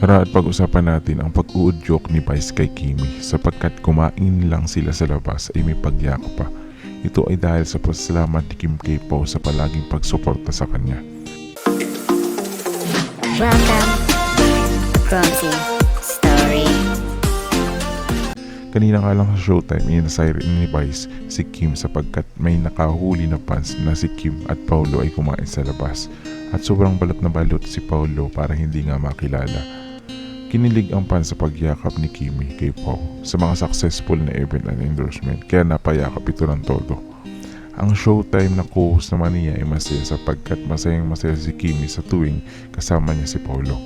Tara at pag-usapan natin ang pag-uudyok ni Vice kay Kimi sapagkat kumain lang sila sa labas ay may pagyakap pa. Ito ay dahil sa pasalamat ni Kim K. Po sa palaging pagsuporta sa kanya. Welcome. Kanina nga lang sa showtime, inasay rin ni Vice si Kim sapagkat may nakahuli na fans na si Kim at Paulo ay kumain sa labas. At sobrang balot na balot si Paulo para hindi nga makilala. Kinilig ang fans sa pagyakap ni Kimi kay Pau sa mga successful na event and endorsement kaya napayakap ito ng todo. Ang showtime na co-host naman niya ay masaya sapagkat masayang masaya si Kimi sa tuwing kasama niya si Paulo.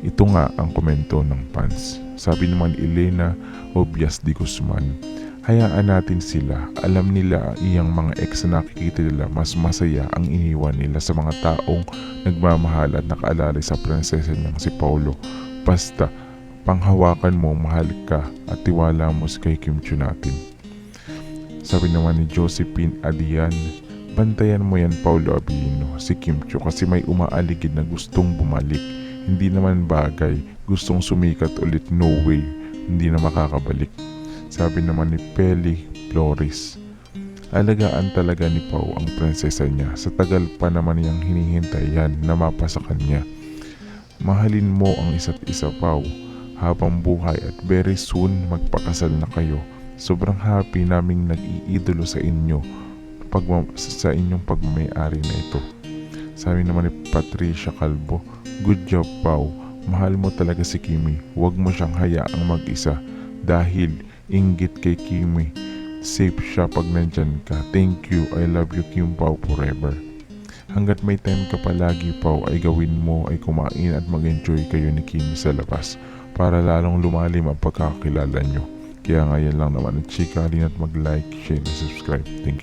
Ito nga ang komento ng fans. Sabi naman Elena Obias de Guzman, hayaan natin sila. Alam nila iyang mga ex na nakikita nila mas masaya ang iniwan nila sa mga taong nagmamahal at nakaalala sa prinsesa niyang si Paulo. Basta, panghawakan mo, mahal ka at tiwala mo sa kay Kim Chu natin. Sabi naman ni Josephine Adian, bantayan mo yan Paulo Abilino, si Kim Chu kasi may umaaligid na gustong bumalik. Hindi naman bagay, gustong sumikat ulit, no way, hindi na makakabalik. Sabi naman ni Peli Flores, alagaan talaga ni Pau ang prinsesa niya. Sa tagal pa naman niyang hinihintay yan na mapa sa kanya. Mahalin mo ang isa't isa Pau habang buhay at very soon magpakasal na kayo. Sobrang happy naming nag-iidolo sa inyo pag sa inyong pagmamayari na ito. Sabi naman ni Patricia Calvo, Good job Pau, mahal mo talaga si Kimi. Huwag mo siyang hayaang mag-isa dahil inggit kay Kimi. Safe siya pag nandyan ka. Thank you, I love you Kim Pau forever. Hanggat may time ka palagi Pau ay gawin mo ay kumain at mag-enjoy kayo ni Kimi sa labas para lalong lumalim ang pagkakakilala nyo. Kaya ngayon lang naman at chika, halina't mag-like, share, and subscribe. Thank you.